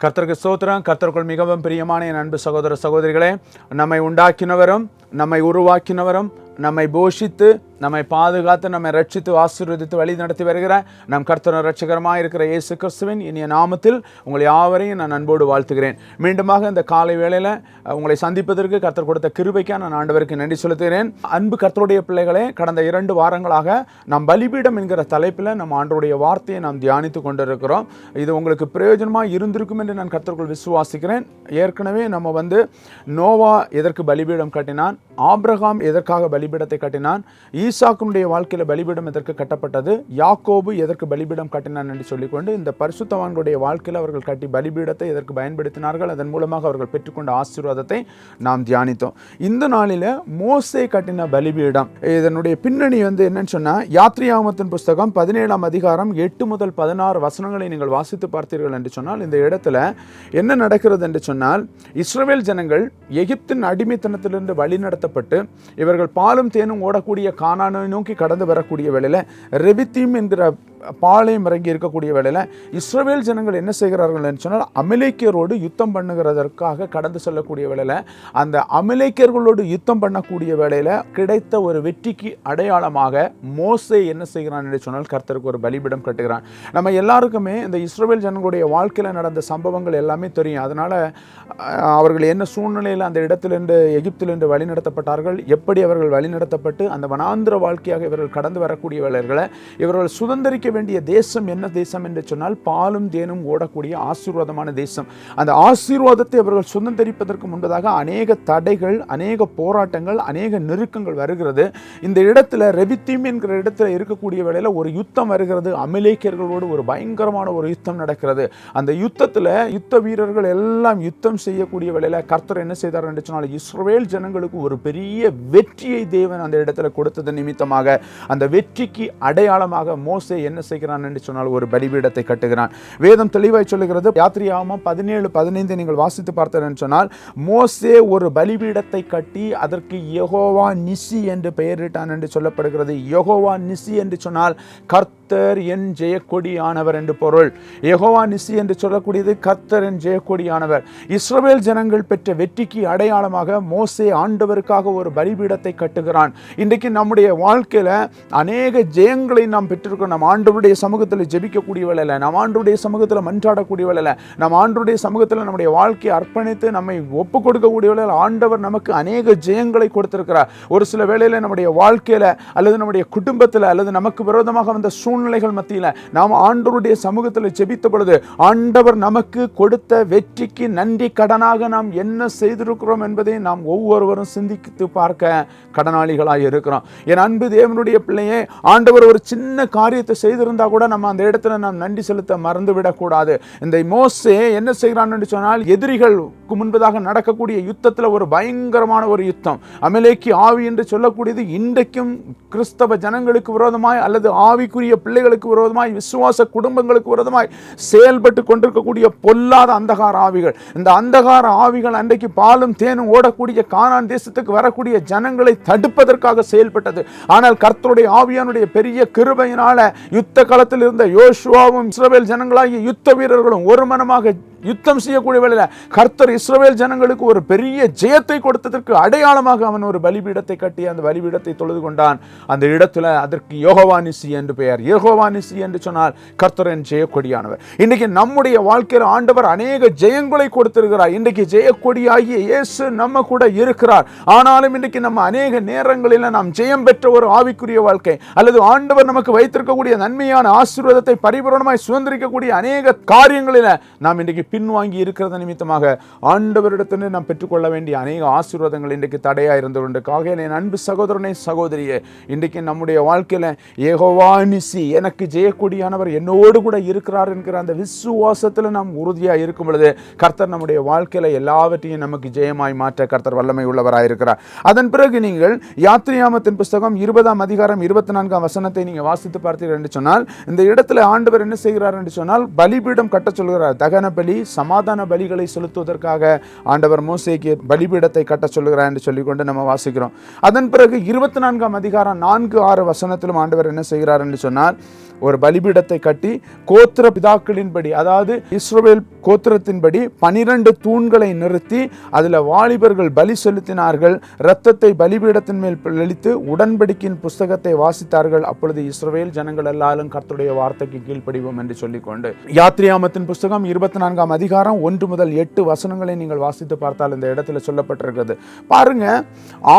கர்த்தருக்கு சோத்திரம் கர்த்தருக்குள் மிகவும் பிரியமான என் அன்பு சகோதர சகோதரிகளே நம்மை உண்டாக்கினவரும் நம்மை உருவாக்கினவரும் நம்மை போஷித்து நம்மை பாதுகாத்து நம்மை ரட்சித்து ஆசீர்வதித்து வழி நடத்தி வருகிற நம் கர்த்தன ரட்சகரமாக இருக்கிற இயேசு கிறிஸ்துவின் இனிய நாமத்தில் உங்களை யாவரையும் நான் அன்போடு வாழ்த்துகிறேன். மீண்டுமாக இந்த காலை வேளையில் உங்களை சந்திப்பதற்கு கர்த்தர் கொடுத்த கிருபைக்காக நான் ஆண்டவருக்கு நன்றி செலுத்துகிறேன். அன்பு கர்த்தருடைய பிள்ளைகளே கடந்த இரண்டு வாரங்களாக நாம் பலிபீடம் என்கிற தலைப்பில் நம் ஆண்டவருடைய வார்த்தையை நாம் தியானித்து கொண்டிருக்கிறோம். இது உங்களுக்கு பிரயோஜனமாக இருந்திருக்கும் என்று நான் கர்த்தருக்குள் விசுவாசிக்கிறேன். ஏற்கனவே நம்ம வந்து நோவா எதற்கு பலிபீடம் கட்டினான் ஆப்ரகாம் எதற்காக பலிபீடத்தை கட்டினான் ஈசாக்குனுடைய வாழ்க்கையில் பலிபீடம் எதற்கு கட்டப்பட்டது? யாக்கோபு எதற்கு பலிபீடம் கட்டினான் என்று சொல்லிக்கொண்டு இந்த பரிசுத்தவான்களுடைய வாழ்க்கையில் அவர்கள் கட்டி பலிபீடத்தை எதற்கு பயன்படுத்தினார்கள்? அதன் மூலமாக அவர்கள் பெற்றுக்கொண்ட ஆசீர்வாதத்தை நாம் தியானித்தோம். இந்த நாளில் மோசை கட்டின பலிபீடம் இதனுடைய பின்னணி வந்து என்னன்னு சொன்னால் யாத்ரியாமத்தின் புஸ்தகம் பதினேழாம் அதிகாரம் எட்டு முதல் பதினாறு வசனங்களை நீங்கள் வாசித்து பார்த்தீர்கள் என்று சொன்னால் இந்த இடத்துல என்ன நடக்கிறது என்று சொன்னால் இஸ்ரேல் ஜனங்கள் எகிப்தின் அடிமைத்தனத்திலிருந்து வழிநடத்தப்பட்டு இவர்கள் பாலும் தேனும் ஓடக்கூடிய கானானை நோக்கி கடந்து வரக்கூடிய வேளையில் ரெபித்தீம் என்கிற பாளையம் இறங்கி இருக்கக்கூடிய வேளையில் இஸ்ரேல் ஜனங்கள் என்ன செய்கிறார்கள் என்று சொன்னால் அமிலேக்கியரோடு யுத்தம் பண்ணுகிறதற்காக கடந்து செல்லக்கூடிய வேளையில் அந்த அமிலேக்கியர்களோடு யுத்தம் பண்ணக்கூடிய வேளையில் கிடைத்த ஒரு வெற்றிக்கு அடையாளமாக மோசே என்ன செய்கிறான் என்று சொன்னால் கர்த்தருக்கு ஒரு பலிபிடம் கட்டுகிறான். நம்ம எல்லாருக்குமே இந்த இஸ்ரேல் ஜனங்களுடைய வாழ்க்கையில் நடந்த சம்பவங்கள் எல்லாமே தெரியும். அதனால் அவர்கள் என்ன சூழ்நிலையில் அந்த இடத்திலிருந்து எகிப்திலிருந்து வழிநடத்தப்பட்டார்கள் எப்படி அவர்கள் வழிநடத்தப்பட்டு அந்த வனாந்திர வாழ்க்கையாக இவர்கள் கடந்து வரக்கூடிய வேலைகளை இவர்கள் சுதந்திரிக்க வேண்டிய தேசம் என்ன தேசம் என்று சொன்னால் பாலும் தேனும் ஓடக்கூடிய ஆசீர்வாதமான தேசம். அந்த ஆசீர்வாதத்தை அவர்கள் சுதந்திரிப்பதற்கு முன்பதாக அநேக தடைகள் அநேக போராட்டங்கள் அநேக நெருக்கங்கள் வருகிறது. இந்த இடத்துல ரெவித்தீம் என்கிற இடத்துல இருக்கக்கூடிய வேளையில் ஒரு யுத்தம் வருகிறது. அமிலேக்கியர்களோடு ஒரு பயங்கரமான ஒரு யுத்தம் நடக்கிறது. அந்த யுத்தத்தில் யுத்த வீரர்கள் எல்லாம் யுத்தம் செய்யக்கூடிய வேளையில் கர்த்தர் என்ன செய்தார் என்று சொன்னால் இஸ்ரேல் ஜனங்களுக்கு ஒரு பெரிய வெற்றியை தேவன் அந்த இடத்துல கொடுத்தது நிமித்தமாக. அந்த வெற்றிக்கு அடையாளமாக மோசே என்ன செய்கிறான் என்று சொன்னால் ஒரு பலிபீடத்தை கட்டுகிறான். வேதம் தெளிவாய் சொல்லுகிறது யாத்திரியாமம் பதினேழு பதினைந்து நீங்கள் வாசித்து பார்த்தேன் என்று சொன்னால் மோசே ஒரு பலிபீடத்தை கட்டி அதற்கு யகோவா நிசி என்று பெயரிட்டான் என்று சொல்லப்படுகிறது. யகோவா நிசி என்று சொன்னால் கத்தர் என் ஜெயக்கொடியானவர் என்று பொருள். யெகோவா நிசி என்று சொல்லக்கூடியது கத்தர் என் ஜெயக்கொடியானவர். இஸ்ரவேல் ஜனங்கள் பெற்ற வெற்றிக்கு அடையாளமாக மோசே ஆண்டவருக்காக ஒரு பலிபீடத்தை கட்டுகிறான். இன்றைக்கு நம்முடைய வாழ்க்கையில் அநேக ஜெயங்களை நாம் பெற்றிருக்கோம் நம்ம ஆண்டவருடைய சமூகத்தில் ஜெபிக்கக்கூடிய இல்லை நம்ம ஆண்டவருடைய சமூகத்தில் மன்றாடக்கூடிய இல்லை நம்ம ஆண்டவருடைய சமூகத்தில் நம்முடைய வாழ்க்கையை அர்ப்பணித்து நம்மை ஒப்பு கொடுக்கக்கூடியவள் ஆண்டவர் நமக்கு அநேக ஜெயங்களை கொடுத்திருக்கிறார். ஒரு சில வேளையில் நம்முடைய வாழ்க்கையில் அல்லது நம்முடைய குடும்பத்தில் அல்லது நமக்கு விரோதமாக வந்த சூழ்நிலைகள் மத்தியில் நாம் ஆண்டவருடைய சமூகத்தில் ஜெபித்த பொழுது ஆண்டவர் நமக்கு கொடுத்த வெற்றிக்கு நன்றி கடனாக நாம் என்ன செய்திருக்கிறோம் என்பதை நாம் ஒவ்வொருவரும் சிந்தித்து பார்க்க கடனாளிகளாக இருக்கிறோம். என் அன்பு தேவனுடைய பிள்ளையே ஆண்டவர் ஒரு சின்ன காரியத்தை செய்திருந்தால் கூட நம்ம அந்த இடத்துல நாம் நன்றி செலுத்த மறந்து விடக்கூடாது இந்த மோசே என்ன செய்கிறான்னு சொன்னால் எதிரிகள் எதிரிகளுக்கு முன்பதாக நடக்கக்கூடிய யுத்தத்தில் ஒரு பயங்கரமான ஒரு யுத்தம். அமலேக்கி ஆவி என்று சொல்லக்கூடியது இன்றைக்கும் கிறிஸ்தவ ஜனங்களுக்கு விரோதமாய் அல்லது ஆவிக்குரிய பிள்ளைகளுக்கு விரோதமாய் விசுவாச குடும்பங்களுக்கு விரோதமாய் செயல்பட்டு கொண்டிருக்கக்கூடிய பொல்லாத அந்தகார ஆவிகள். இந்த அந்தகார ஆவிகள் அன்றைக்கு பாலும் தேனும் ஓடக்கூடிய கானான் தேசத்துக்கு வரக்கூடிய ஜனங்களை தடுப்பதற்காக செயல்பட்டது. ஆனால் கர்த்தருடைய ஆவியானுடைய பெரிய கிருபையினால யுத்த காலத்தில் இருந்த யோசுவாவும் இஸ்ரவேல் ஜனங்களாகிய யுத்த வீரர்களும் ஒரு மனமாக யுத்தம் செய்யக்கூடிய வேலையில் கர்த்தர் இஸ்ரவேல் ஜனங்களுக்கு ஒரு பெரிய ஜெயத்தை கொடுத்ததற்கு அடையாளமாக அவன் ஒரு பலிபீடத்தை கட்டி அந்த பலிபீடத்தை தொழுது கொண்டான். அந்த இடத்துல அதற்கு யோகவானிசி என்று பெயர். யோகவானிசி என்று சொன்னால் கர்த்தரன் ஜெயக்கொடியானவர். இன்றைக்கு நம்முடைய வாழ்க்கையில் ஆண்டவர் அநேக ஜெயங்களை கொடுத்திருக்கிறார். இன்றைக்கு ஜெயக்கொடியாகிய இயேசு நம்ம கூட இருக்கிறார். ஆனாலும் இன்றைக்கு நம்ம அநேக நேரங்களில் நாம் ஜெயம் பெற்ற ஒரு ஆவிக்குரிய வாழ்க்கை அல்லது ஆண்டவர் நமக்கு வைத்திருக்கக்கூடிய நன்மையான ஆசீர்வாதத்தை பரிபூரணமாய் சுதந்திரிக்கக்கூடிய அநேக காரியங்களில் நாம் இன்றைக்கு பின்வாங்கி இருக்கிறது நிமித்தமாக ஆண்டவரிடத்திலிருந்து நாம் பெற்றுக்கொள்ள வேண்டிய அநேக ஆசீர்வாதங்கள் இன்றைக்கு தடையாக இருந்து கொண்டு என் அன்பு சகோதரனே சகோதரியே இன்றைக்கு நம்முடைய வாழ்க்கையில் ஏகோவானிசி எனக்கு ஜெயக்கொடியானவர் என்னோடு கூட இருக்கிறார் என்கிற அந்த விசுவாசத்தில் நாம் உறுதியாக இருக்கும் பொழுது கர்த்தர் நம்முடைய வாழ்க்கையில் எல்லாவற்றையும் நமக்கு ஜெயமாய் மாற்ற கர்த்தர் வல்லமை உள்ளவராக இருக்கிறார். அதன் பிறகு நீங்கள் யாத்திரியாமத்தின் புஸ்தகம் இருபதாம் அதிகாரம் இருபத்தி நான்காம் வசனத்தை நீங்கள் வாசித்து பார்த்தீர்கள் என்று சொன்னால் இந்த இடத்துல ஆண்டவர் என்ன செய்கிறார் என்று சொன்னால் பலிபீடம் கட்டச் சொல்கிறார். தகன பலி பலி சமாதான பலிகளை செலுத்துவதற்காக ஆண்டவர் மோசைக்கு பலிபீடத்தை கட்ட சொல்லுகிறார் என்று சொல்லிக்கொண்டு நம்ம வாசிக்கிறோம். அதன் பிறகு இருபத்தி நான்காம் அதிகாரம் நான்கு ஆறு வசனத்திலும் ஆண்டவர் என்ன செய்கிறார் என்று சொன்னால் ஒரு பலிபீடத்தை கட்டி கோத்திர பிதாக்களின்படி அதாவது இஸ்ரோவேல் கோத்திரத்தின்படி பனிரெண்டு தூண்களை நிறுத்தி அதில் வாலிபர்கள் பலி செலுத்தினார்கள் இரத்தத்தை பலிபீடத்தின் மேல் தெளித்து உடன்படிக்கையின் புஸ்தகத்தை வாசித்தார்கள். அப்பொழுது இஸ்ரோவேல் ஜனங்கள் எல்லாரும் கர்த்தருடைய வார்த்தைக்கு கீழ்ப்படிவோம் என்று சொல்லிக்கொண்டு. யாத்ரியாமத்தின் புஸ்தகம் இருபத்தி நான்காம் அதிகாரம் ஒன்று முதல் எட்டு வசனங்களை நீங்கள் வாசித்து பார்த்தால் இந்த இடத்துல சொல்லப்பட்டிருக்கிறது. பாருங்க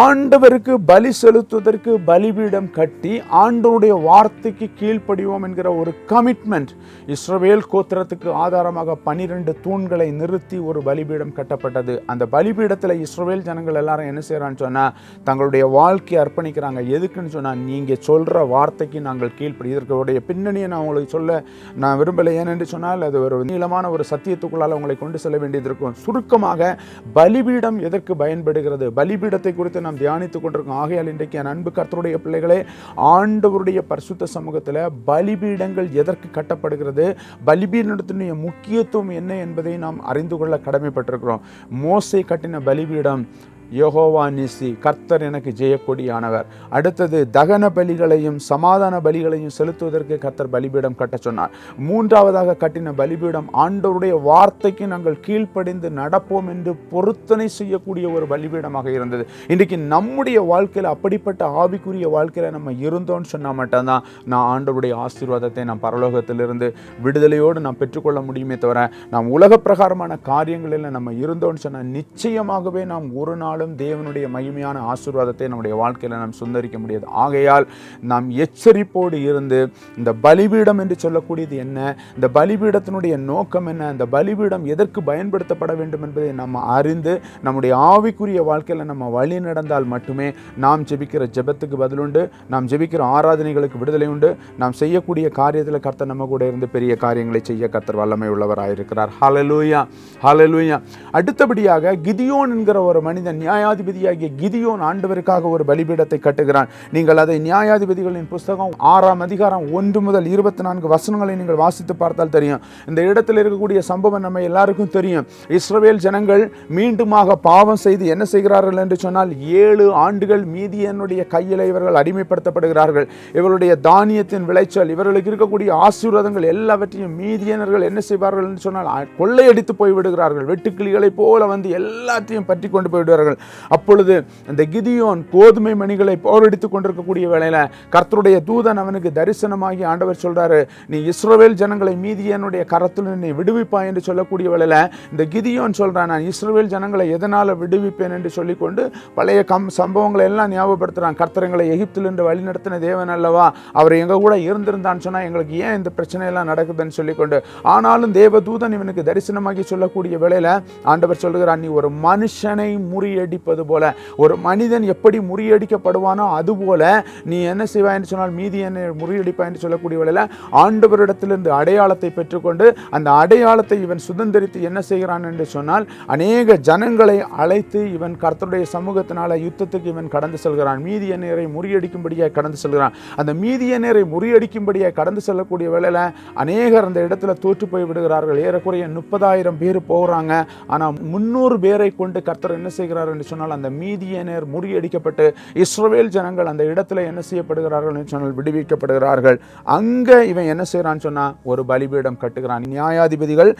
ஆண்டவருக்கு பலி செலுத்துவதற்கு பலிபீடம் கட்டி ஆண்டவருடைய வார்த்தைக்கு கீழ்ப்படிவோம் என்கிற ஒரு கமிட்மெண்ட் இஸ்ரவேல் கோத்திரத்துக்கு ஆதாரமாக பனிரெண்டு தூண்களை நிறுத்தி ஒரு பலிபீடம் கட்டப்பட்டது. அந்த பலிபீடத்தில் இஸ்ரவேல் ஜனங்கள் எல்லாரும் என்ன செய்கிறான்னு சொன்னால் தங்களுடைய வாழ்க்கையை அர்ப்பணிக்கிறாங்க. எதுக்குன்னு சொன்னால் நீங்கள் சொல்கிற வார்த்தைக்கு நாங்கள் கீழ்ப்படி இதற்குடைய பின்னணியை நான் உங்களுக்கு சொல்ல நான் விரும்பலை. ஏனென்று சொன்னால் அது ஒரு நீளமான ஒரு சத்திய ஆலயத்துக்குள்ளால் உங்களை கொண்டு செல்ல வேண்டியது இருக்கும். சுருக்கமாக பலிபீடம் எதற்கு பயன்படுகிறது? பலிபீடத்தை குறித்து நாம் தியானித்துக் கொண்டிருக்கோம். ஆகையால் இன்றைக்கு என் அன்பு கர்த்தருடைய பிள்ளைகளே ஆண்டவருடைய பரிசுத்த சமூகத்தில் பலிபீடங்கள் எதற்கு கட்டப்படுகிறது? பலிபீடத்தினுடைய முக்கியத்துவம் என்ன என்பதை நாம் அறிந்து கொள்ள கடமைப்பட்டிருக்கிறோம். மோசை கட்டின பலிபீடம் யோகோவா நிசி கர்த்தர் எனக்கு ஜெயக்கொடியானவர். அடுத்தது தகன பலிகளையும் சமாதான பலிகளையும் செலுத்துவதற்கு கர்த்தர் பலிபீடம் கட்ட சொன்னார். மூன்றாவதாக கட்டின பலிபீடம் ஆண்டவருடைய வார்த்தைக்கு நாங்கள் கீழ்ப்படிந்து நடப்போம் என்று பொருத்தனை செய்யக்கூடிய ஒரு பலிபீடமாக இருந்தது. இன்றைக்கு நம்முடைய வாழ்க்கையில் அப்படிப்பட்ட ஆவிக்குரிய வாழ்க்கையில் நம்ம இருந்தோம்னு சொன்னால் மட்டும்தான் நான் ஆண்டவருடைய ஆசீர்வாதத்தை நான் பரலோகத்திலிருந்து விடுதலையோடு நாம் பெற்றுக்கொள்ள முடியுமே தவிர நாம் உலக பிரகாரமான காரியங்களில் நம்ம இருந்தோம்னு சொன்னால் நிச்சயமாகவே நாம் ஒரு நாள் நாளும் தேவனுடைய மகிமையான ஆசீர்வாதத்தை நம்முடைய வாழ்க்கையில் நாம் சுந்தரிக்க முடியாது. ஆகையால் நாம் எச்சரிப்போடு இருந்து இந்த பலிபீடம் என்று சொல்லக்கூடியது என்ன? இந்த பலிபீடத்தினுடைய நோக்கம் என்ன? இந்த பலிபீடம் எதற்கு பயன்படுத்தப்பட வேண்டும் என்பதை நம்ம அறிந்து நம்முடைய ஆவிக்குரிய வாழ்க்கையில் நம்ம வழி நடந்தால் மட்டுமே நாம் ஜெபிக்கிற ஜெபத்துக்கு பதிலுண்டு நாம் ஜெபிக்கிற ஆராதனைகளுக்கு விடுதலை உண்டு நாம் செய்யக்கூடிய காரியத்தில் கர்த்தர் நம்ம கூட இருந்து பெரிய காரியங்களை செய்ய கர்த்தர் வல்லமை உள்ளவராயிருக்கிறார். ஹலலூயா ஹலலூயா அடுத்தபடியாக கிதியோன் என்கிற ஒரு மனிதன் நியாயாதிபதியாகிய கிதியோன் ஆண்டவருக்காக ஒரு பலிபீடத்தை கட்டுகிறான். நீங்கள் அதை நியாயாதிபதிகளின் புஸ்தகம் ஆறாம் அதிகாரம் ஒன்று முதல் இருபத்தி நான்கு வசனங்களை நீங்கள் வாசித்து பார்த்தால் தெரியும். இந்த இடத்தில் இருக்கக்கூடிய சம்பவம் நம்ம எல்லாருக்கும் தெரியும். இஸ்ரவேல் ஜனங்கள் மீண்டுமாக பாவம் செய்து என்ன செய்கிறார்கள் என்று சொன்னால் ஏழு ஆண்டுகள் மீதியனுடைய கையில் இவர்கள் அடிமைப்படுத்தப்படுகிறார்கள். இவருடைய தானியத்தின் விளைச்சல் இவர்களுக்கு இருக்கக்கூடிய ஆசீர்வாதங்கள் எல்லாவற்றையும் மீதியனர்கள் என்ன செய்வார்கள் என்று சொன்னால் கொள்ளையடித்து போய் விடுகிறார்கள் வெட்டுக்கிளிகளைப் போல வந்து எல்லாத்தையும் பற்றி கொண்டு போய்விடுவார்கள். விடுவார்கள் அப்பொழுது அந்த கிதியோன் கோதுமை மணிகளை போரடித்துக் கொண்டிருக்கக்கூடிய வேளையில கர்த்தருடைய தூதன் அவனுக்கு தரிசனமாகி ஆண்டவர் சொல்றாரு நீ இஸ்ரவேல் ஜனங்களை மீதியனுடைய கரத்தில் நீ விடுவிப்பாய் என்று சொல்லக்கூடிய வேளையில இந்த கிதியோன் சொல்றான் நான் இஸ்ரோவேல் ஜனங்களை எதனால் விடுவிப்பேன் என்று சொல்லிக்கொண்டு பழைய கம் சம்பவங்களை எல்லாம் ஞாபகப்படுத்துறான். கர்த்தரங்களை எகிப்திலிருந்து வழிநடத்தின தேவன் அல்லவா? அவர் எங்க கூட இருந்திருந்தான்னு சொன்னால் எங்களுக்கு ஏன் இந்த பிரச்சனை எல்லாம் நடக்குதுன்னு சொல்லிக்கொண்டு ஆனாலும் தேவதூதன் இவனுக்கு தரிசனமாகி சொல்லக்கூடிய வேளையில ஆண்டவர் சொல்லுகிறான் நீ ஒரு மனுஷனை முறியடிப்பது போல. ஒரு மனிதன் எப்படி முறியடிக்கப்படுவானோ அதுபோல நீ என்ன செய்வாய்ன்னு சொன்னால் மீதி என்னை முறியடிப்பாய் என்று சொல்லக்கூடிய வேளையில ஆண்டவரிடத்திலிருந்து அடையாளத்தை பெற்றுக்கொண்டு அந்த அடையாளத்தை இவன் சுதந்திரித்து என்ன செய்கிறான் என்று சொன்னால் அநேக ஜனங்களை அழைத்து இவன் கர்த்தருடைய சமூகத்தினால யுத்தத்துக்கு இவன் கடந்து செல்கிறான். மீதியநேரை முறியடிக்கும்படியாக கடந்து செல்கிறான். அந்த மீதியநேரை முறியடிக்கும்படியாக கடந்து செல்லக்கூடிய வேளையில அநேகர் அந்த இடத்துல தோற்று போய் விடுகிறார்கள். ஏறக்குறைய முப்பதாயிரம் பேர் போகிறாங்க ஆனால் முன்னூறு பேரை கொண்டு கர்த்தர் என்ன செய்கிறார் என்று சொன்னால் அந்த மீதியனர் முறியடிக்கப்பட்டு இஸ்ரவேல் ஜனங்கள் அந்த இடத்துல என்ன செய்யப்படுகிறார்கள் என்று சொன்னால் விடுவிக்கப்படுகிறார்கள். அங்கே இவன் என்ன செய்கிறான்னு சொன்னால் ஒரு பலிபீடம் கட்டுகிறான். நியாயாதிபதிகள்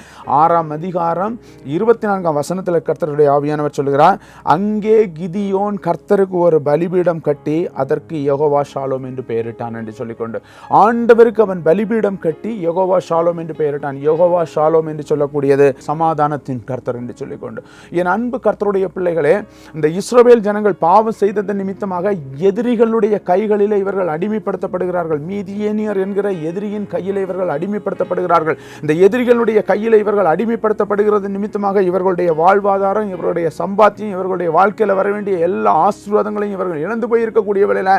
ஆறாம் அதிகாரம் இருபத்தி நான்காம் வசனத்தில் கர்த்தருடைய ஆவியானவர் சொல்கிறார் அங்கே கிதியோன் கர்த்தருக்கு ஒரு பலிபீடம் கட்டி அதற்கு யகோவா ஷாலோம் என்று பெயரிட்டான் என்று சொல்லிக்கொண்டு ஆண்டவருக்கு அவன் பலிபீடம் கட்டி யகோவா ஷாலோம் என்று பெயரிட்டான். யகோவா ஷாலோம் என்று சொல்லக்கூடியது சமாதானத்தின் கர்த்தர் என்று சொல்லிக்கொண்டு என் அன்பு கர்த்தருடைய பிள்ளைகளே இந்த இஸ்ரோவேல் ஜனங்கள் பாவம் செய்ததன் நிமித்தமாக எதிரிகளுடைய கைகளில் இவர்கள் அடிமைப்படுத்தப்படுகிறார்கள். மீதியேனியர் என்கிற எதிரியின் கையில் இவர்கள் அடிமைப்படுத்தப்படுகிறார்கள். இந்த எதிரிகளுடைய கையில் இவர்கள் அடிமைப்படுத்தப்படுகிறது நிமித்தமாக இவர்களுடைய வாழ்வாதாரம் இவர்களுடைய சம்பாத்தியம் இவர்களுடைய வாழ்க்கையில் வர வேண்டிய எல்லா ஆசீர்வாதங்களையும் இவர்கள் இழந்து போயிருக்கக்கூடிய வேளையில்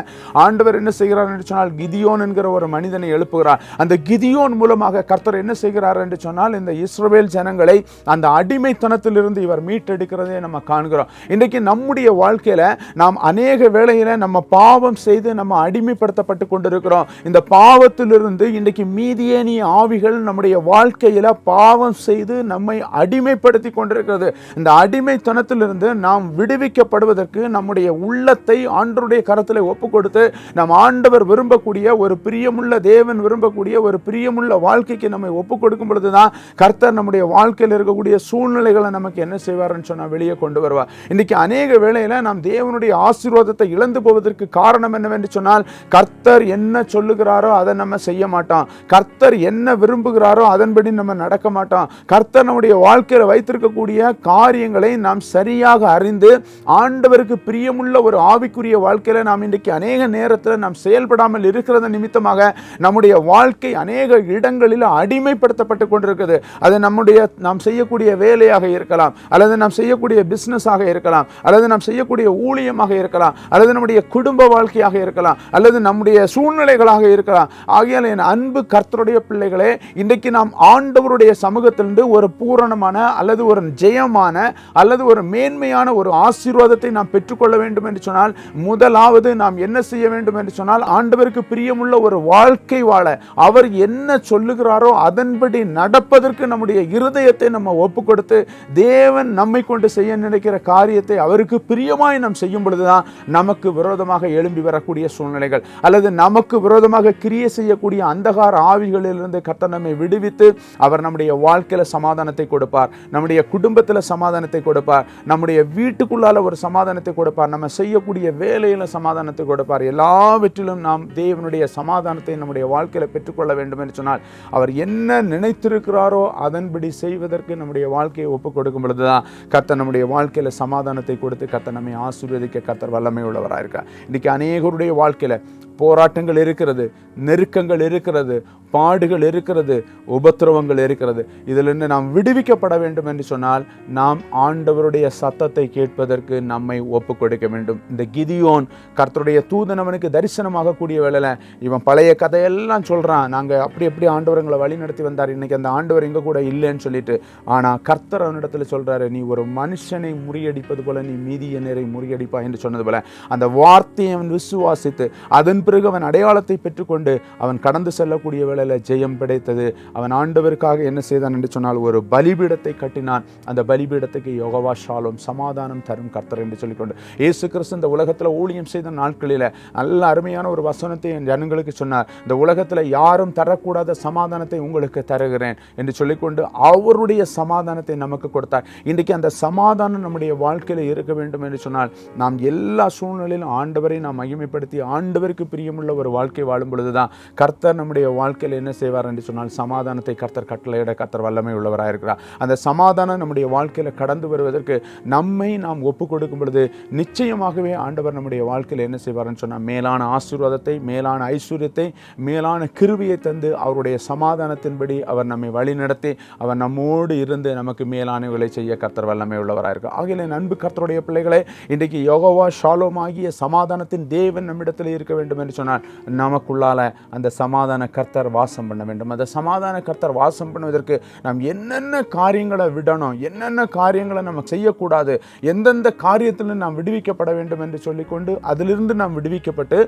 ஆண்டவர் என்ன செய்கிறார் என்று சொன்னால் கிதியோன் என்கிற ஒரு மனிதனை எழுப்புகிறார். அந்த கிதியோன் மூலமாக கர்த்தர் என்ன செய்கிறார் என்று சொன்னால் இந்த இஸ்ரோவேல் ஜனங்களை அந்த அடிமைத்தனத்திலிருந்து இவர் மீட்டெடுக்கிறதை நம்ம காண்கிறோம். இன்றைக்கு நம்முடைய வாழ்க்கையில் நாம் அநேக வேளையில் நம்ம பாவம் செய்து நம்ம அடிமைப்படுத்தப்பட்டு கொண்டிருக்கிறோம். இந்த பாவத்திலிருந்து இன்றைக்கு மீதியேனிய ஆவிகள் நம்முடைய வாழ்க்கையில் பாவம் செய்து நம்மை அடிமைப்படுத்தி கொண்டிருக்கிறது. இந்த அடிமைத்தனத்திலிருந்து நாம் விடுவிக்கப்படுவதற்கு நம்முடைய உள்ளத்தை ஆண்டருடைய கரத்தில் ஒப்பு கொடுத்து நம் ஆண்டவர் விரும்பக்கூடிய ஒரு பிரியமுள்ள தேவன் விரும்பக்கூடிய ஒரு பிரியமுள்ள வாழ்க்கைக்கு நம்மை ஒப்பு கொடுக்கும் பொழுதுதான் கர்த்தர் நம்முடைய வாழ்க்கையில் இருக்கக்கூடிய சூழ்நிலைகளை நமக்கு என்ன செய்வார்னு சொன்னால் வெளியே கொண்டு வருவார். இன்னைக்கு அநேக வேளையில் நாம் தேவனுடைய ஆசீர்வாதத்தை இழந்து போவதற்கு காரணம் என்னவென்று சொன்னால் கர்த்தர் என்ன சொல்லுகிறாரோ அதை நம்ம செய்ய மாட்டோம் கர்த்தர் என்ன விரும்புகிறாரோ அதன்படி நம்ம நடக்க மாட்டோம் கர்த்தர் நம்முடைய வாழ்க்கையில வைத்திருக்கக்கூடிய காரியங்களை நாம் சரியாக அறிந்து ஆண்டவருக்கு பிரியமுள்ள ஒரு ஆவிக்குரிய வாழ்க்கையில நாம் இன்றைக்கு அநேக நேரத்தில் நாம் செயல்படாமல் இருக்கிறத நிமித்தமாக நம்முடைய வாழ்க்கை அநேக இடங்களில் அடிமைப்படுத்தப்பட்டு கொண்டிருக்கிறது. அது நம்முடைய நாம் செய்யக்கூடிய வேலையாக இருக்கலாம் அல்லது நாம் செய்யக்கூடிய பிஸ்னஸாக இருக்கலாம். இருக்கலாம். அல்லது நாம் செய்யக்கூடிய ஊழியமாக இருக்கலாம். அல்லது நம்முடைய குடும்ப வாழ்க்கையாக இருக்கலாம். அல்லது நம்முடைய சூழ்நிலைகளாக இருக்கலாம். ஆகியால் என் அன்பு கர்த்தருடைய பிள்ளைகளே இன்றைக்கு நாம் ஆண்டவருடைய சமூகத்திலிருந்து ஒரு பூரணமான அல்லது ஒரு ஜெயமான அல்லது ஒரு மேன்மையான ஒரு ஆசீர்வாதத்தை நாம் பெற்றுக்கொள்ள வேண்டும் என்று சொன்னால் முதலாவது நாம் என்ன செய்ய வேண்டும் என்று சொன்னால் ஆண்டவருக்கு பிரியமுள்ள ஒரு வாழ்க்கை வாழ. அவர் என்ன சொல்லுகிறாரோ அதன்படி நடப்பதற்கு நம்முடைய இருதயத்தை நம்ம ஒப்பு கொடுத்து தேவன் நம்மை கொண்டு செய்ய நினைக்கிற காரியத்தை அவருக்கு பிரியமாய் நாம் செய்யும் பொழுதுதான் நமக்கு விரோதமாக எழும்பி வரக்கூடிய சூழ்நிலைகள் அல்லது நமக்கு விரோதமாக கிரியை செய்யக்கூடிய அந்தகார ஆவிகளிலிருந்து கர்த்தர் நம்மை விடுவித்து அவர் நம்முடைய வாழ்க்கையில சமாதானத்தை கொடுப்பார். நம்முடைய குடும்பத்தில் சமாதானத்தை கொடுப்பார். நம்முடைய வீட்டுக்குள்ளால ஒரு சமாதானத்தை கொடுப்பார். நம்ம செய்யக்கூடிய வேலையில சமாதானத்தை கொடுப்பார். எல்லாவற்றிலும் நாம் தேவனுடைய சமாதானத்தை நம்முடைய வாழ்க்கையில பெற்றுக்கொள்ள வேண்டும் என்று சொன்னால் அவர் என்ன நினைத்திருக்கிறாரோ அதன்படி செய்வதற்கு நம்முடைய வாழ்க்கையை ஒப்பு கொடுக்கும் பொழுதுதான் கத்த நம்முடைய வாழ்க்கையில சமாதானத்தை கொடுத்து கத்தர் நம்மை ஆசீர்வதிக்க கர்த்தர் வல்லமை உள்ளவராக இருக்கார் இன்னைக்கு அநேகருடைய வாழ்க்கையில போராட்டங்கள் இருக்கிறது நெருக்கங்கள் இருக்கிறது பாடுகள் இருக்கிறது உபத்திரவங்கள் இருக்கிறது. இதிலிருந்து நாம் விடுவிக்கப்பட வேண்டும் என்று சொன்னால் நாம் ஆண்டவருடைய சத்தத்தை கேட்பதற்கு நம்மை ஒப்பு கொடுக்க வேண்டும். இந்த கிதியோன் கர்த்தருடைய தூதன் அவனுக்கு தரிசனமாக கூடிய வேலையில் இவன் பழைய கதையெல்லாம் சொல்கிறான் நாங்கள் அப்படி எப்படி ஆண்டவரங்களை வழி நடத்தி வந்தார்? இன்றைக்கி அந்த ஆண்டவர் எங்கே கூட இல்லைன்னு சொல்லிட்டு ஆனால் கர்த்தர் அவனிடத்தில் சொல்கிறாரு நீ ஒரு மனுஷனை முறியடிப்பது போல நீ மீதியனரை முறியடிப்பா என்று சொன்னது போல அந்த வார்த்தையை அவன் விசுவாசித்து அதன் பிறகு அவன் அடையாளத்தை பெற்றுக்கொண்டு அவன் கடந்து செல்லக்கூடிய வேளையில ஜெயம் கிடைத்தது அவன் ஆண்டவருக்காக என்ன செய்தான் என்று சொன்னால் ஒரு பலிபீடத்தை கட்டினான். அந்த பலிபீடத்துக்கு யோகவா ஷாலும் சமாதானம் தரும் கர்த்தர் என்று சொல்லிக்கொண்டு இயேசு கிறிஸ்து இந்த உலகத்தில் ஊழியம் செய்த நாட்களில் நல்ல அருமையான ஒரு வசனத்தை என் ஜனங்களுக்கு சொன்னார். இந்த உலகத்தில் யாரும் தரக்கூடாத சமாதானத்தை உங்களுக்கு தருகிறேன் என்று சொல்லிக்கொண்டு அவருடைய சமாதானத்தை நமக்கு கொடுத்தார். இன்றைக்கு அந்த சமாதானம் நம்முடைய வாழ்க்கையில் இருக்க வேண்டும் என்று சொன்னால் நாம் எல்லா சூழ்நிலையிலும் ஆண்டவரை நாம் மகிமைப்படுத்தி ஆண்டவருக்கு பிரியமுள்ள ஒரு வாழ்க்கை வாழும் பொழுதுதான் கர்த்தர் நம்முடைய வாழ்க்கையில் என்ன செய்வார் என்று சொன்னால் சமாதானத்தை கர்த்தர் கட்டளையிட கர்த்தர் வல்லமை உள்ளவராக இருக்கிறார். அந்த சமாதானம் நம்முடைய வாழ்க்கையில் கடந்து வருவதற்கு நம்மை நாம் ஒப்பு கொடுக்கும் பொழுது நிச்சயமாகவே ஆண்டவர் நம்முடைய வாழ்க்கையில் என்ன செய்வார்னு சொன்னால் மேலான ஆசீர்வாதத்தை மேலான ஐஸ்வர்யத்தை மேலான கிருவியை தந்து அவருடைய சமாதானத்தின்படி அவர் நம்மை வழிநடத்தி அவர் நம்மோடு இருந்து நமக்கு மேலானவர்களை செய்ய கர்த்தர் வல்லமை உள்ளவராக இருக்கும் ஆகிய என் அன்பு கர்த்தருடைய பிள்ளைகளை இன்றைக்கு யோகவா ஷாலோம் ஆகிய சமாதானத்தின் தேவன் நம்மிடத்தில் இருக்க வேண்டும் என்று சொன்னால் நமக்குள்ளால அந்த சமாதான கர்த்தர் வாசம் பண்ண வேண்டும். அந்த சமாதான கர்த்தர் வாசம் பண்ணுவதற்கு நாம் என்னென்ன காரியங்களை விடணும் என்னென்ன காரியங்களை நம்ம செய்யக்கூடாது எந்தெந்த காரியத்தில் நாம் விடுவிக்கப்பட வேண்டும் என்று சொல்லிக்கொண்டு அதிலிருந்து நாம் விடுவிக்கப்பட்டு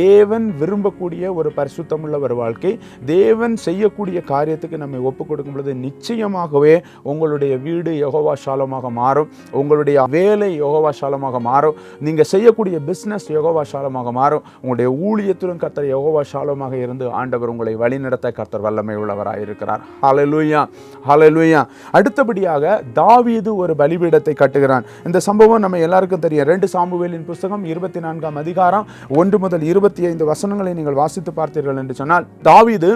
தேவன் விரும்பக்கூடிய ஒரு பரிசுத்தமுள்ள ஒரு வாழ்க்கை தேவன் செய்யக்கூடிய காரியத்துக்கு நம்மை ஒப்பு கொடுக்கும் பொழுது நிச்சயமாகவே உங்களுடைய வீடு யோகவா சாலமாக மாறும். உங்களுடைய வேலை யோகவா சாலமாக மாறும். நீங்கள் செய்யக்கூடிய பிஸ்னஸ் யோகவா சாலமாக மாறும். உங்களுடைய ஊழியத்திலும் கர்த்தர் யோகவா சாலமாக இருந்து ஆண்டவர் உங்களை வழி வழிநடத்த கர்த்தர் வல்லமை உள்ளவராக இருக்கிறார் ஹalleluya ஹalleluya அடுத்தபடியாக தாவீது ஒரு பலிபீடத்தை கட்டுகிறான். இந்த சம்பவம் நம்ம எல்லாருக்கும் தெரியும். ரெண்டு சாம்புவேலின் புஸ்தகம் இருபத்தி நான்காம் அதிகாரம் ஒன்று முதல் இருபத்தி ஐந்து வசனங்களை நீங்கள் வாசித்து பார்த்தீர்கள் என்று சொன்னால் தாவீது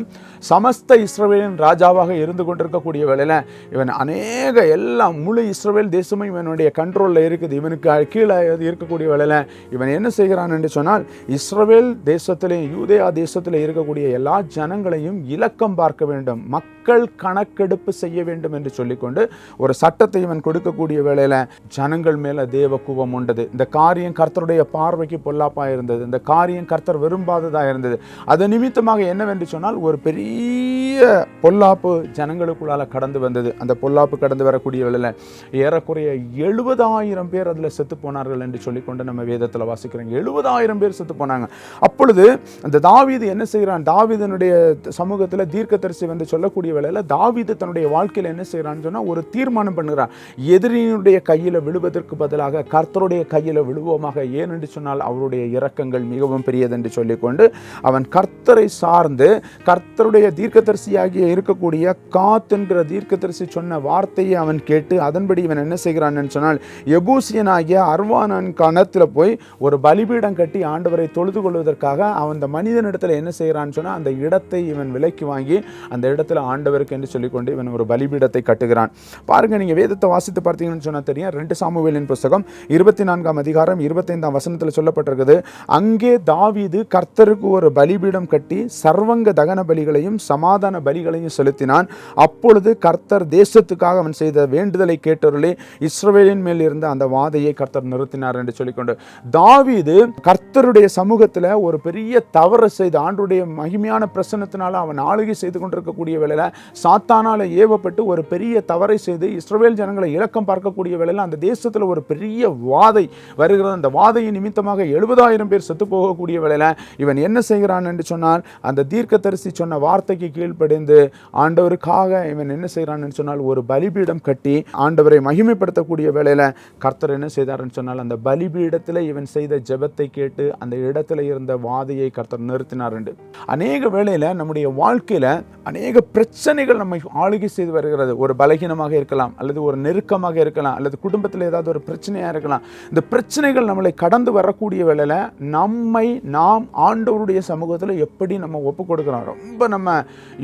சமஸ்த இஸ்ரவேலின் ராஜாவாக இருந்து கொண்டிருக்கக்கூடிய வேலையில் இவன் அநேக எல்லாம் முழு இஸ்ரவேல் தேசமும் இவனுடைய கண்ட்ரோலில் இருக்குது. இவனுக்கு கீழே இருக்கக்கூடிய வேலையில் இவன் என்ன செய்கிறான் என்று சொன்னால் இஸ்ரவேல் தேசத்திலே யூதேயா தேசத்தில் இருக்கக்கூடிய எல்லா ஜனங்கள் ஜனங்களையும் இலக்கம் பார்க்க வேண்டும். மக்கள் கணக்கெடுப்பு செய்ய வேண்டும் என்று சொல்லிக்கொண்டு ஒரு சட்டத்தை இவன் கொடுக்கக்கூடிய வேளையில் ஜனங்கள் மேலே தேவ கூபம் உண்டது. இந்த காரியம் கர்த்தருடைய பார்வைக்கு பொல்லாப்பாக இருந்தது. இந்த காரியம் கர்த்தர் விரும்பாததாக இருந்தது. அது நிமித்தமாக என்னவென்று சொன்னால் ஒரு பெரிய பொல்லாப்பு ஜனங்களுக்குள்ளால கடந்து வந்தது. அந்த பொல்லாப்பு கடந்து வரக்கூடிய வேளையில் ஏறக்குறைய எழுபதாயிரம் பேர் அதில் செத்து போனார்கள் என்று சொல்லிக்கொண்டு நம்ம வேதத்தில் வாசிக்கிறோம். எழுபதாயிரம் பேர் செத்து போனாங்க. அப்பொழுது அந்த தாவீது என்ன செய்கிறான்? தாவீதனுடைய சமூகத்தில் தீர்க்கதரிசி வந்து சொல்லக்கூடிய வேலையில் தாவிது தன்னுடைய வாழ்க்கையில் என்ன செய்கிறான்னு சொன்னால் ஒரு தீர்மானம் பண்ணுகிறான் எதிரியினுடைய கையில் விழுவதற்கு பதிலாக கர்த்தருடைய கையில் விழுவோமாக ஏன் என்று சொன்னால் அவருடைய இரக்கங்கள் மிகவும் பெரியது என்று சொல்லிக்கொண்டு அவன் கர்த்தரை சார்ந்து கர்த்தருடைய தீர்க்கதரிசியாகிய இருக்கக்கூடிய காத்துன்ற தீர்க்கதரிசி சொன்ன வார்த்தையை அவன் கேட்டு அதன்படி இவன் என்ன செய்கிறான்னு சொன்னால் எபூசியனாகிய அர்வானன் கணத்தில் போய் ஒரு பலிபீடம் கட்டி ஆண்டவரை தொழுது கொள்வதற்காக அவன் அந்த மனிதனிடத்தில் என்ன செய்கிறான்னு சொன்னால் அந்த இடத்தை இவன் விலைக்கு வாங்கி அந்த இடத்துல ஆண்டவருக்கு என்று சொல்லிக்கொண்டு இவன் ஒரு பலிபீடத்தை கட்டுகிறான். பாருங்க நீங்க வேதத்தை வாசித்து பார்த்தீங்கன்னு சொன்னால் தெரியும். ரெண்டு சாமுவேலின் புஸ்தகம் இருபத்தி நான்காம் அதிகாரம் இருபத்தைந்தாம் வசனத்தில் சொல்லப்பட்டிருக்குது. அங்கே தாவீது கர்த்தருக்கு ஒரு பலிபீடம் கட்டி சர்வங்க தகன பலிகளையும் சமாதான பலிகளையும் செலுத்தினான். அப்பொழுது கர்த்தர் தேசத்துக்காக அவன் செய்த வேண்டுதலை கேட்டவர்களே இஸ்ரவேலின் மேல் இருந்த அந்த வாதையை கர்த்தர் நிறுத்தினார் என்று சொல்லிக்கொண்டு. தாவீது கர்த்தருடைய சமூகத்தில் ஒரு பெரிய தவறு செய்து ஆண்டுடைய மகிமையான காரணத்தினால அவன் ஆளுகை செய்து கொண்டிருக்கக்கூடிய வேளையில சாத்தானால ஏவப்பட்டு ஒரு பெரிய தவறை செய்து இஸ்ரேல் ஜனங்களை இலக்கம் பார்க்கக்கூடிய வேளையில அந்த தேசத்தில் ஒரு பெரிய வாதை வருகிறது. அந்த வாதையின் நிமித்தமாக எழுபதாயிரம் பேர் செத்து போகக்கூடிய வேளையில இவன் என்ன செய்கிறான் என்று சொன்னால் அந்த தீர்க்கதரிசி சொன்ன வார்த்தைக்கு கீழ்ப்படிந்து ஆண்டவருக்காக இவன் என்ன செய்கிறான்? என்று சொன்னால் ஒரு பலிபீடம் கட்டி ஆண்டவரை மகிமைப்படுத்தக்கூடிய வேளையில கர்த்தர் என்ன செய்தார்னு சொன்னால் அந்த பலிபீடத்தில் இவன் செய்த ஜெபத்தை கேட்டு அந்த இடத்துல இருந்த வாதையை கர்த்தர் நிறுத்தினார் என்று. அநேக வேளையில் நம்முடைய வாழ்க்கையில் அநேக பிரச்சனைகள் நம்மை ஆளுகை செய்து வருகிறது. ஒரு பலகீனமாக இருக்கலாம் அல்லது ஒரு நெருக்கமாக இருக்கலாம் அல்லது குடும்பத்தில் ஏதாவது ஒரு பிரச்சனையாக இருக்கலாம். இந்த பிரச்சனைகள் நம்மளை கடந்து வரக்கூடிய வேளையில் நம்மை நாம் ஆண்டவருடைய சமூகத்தில் எப்படி நம்ம ஒப்பு கொடுக்கிறோம்? ரொம்ப நம்ம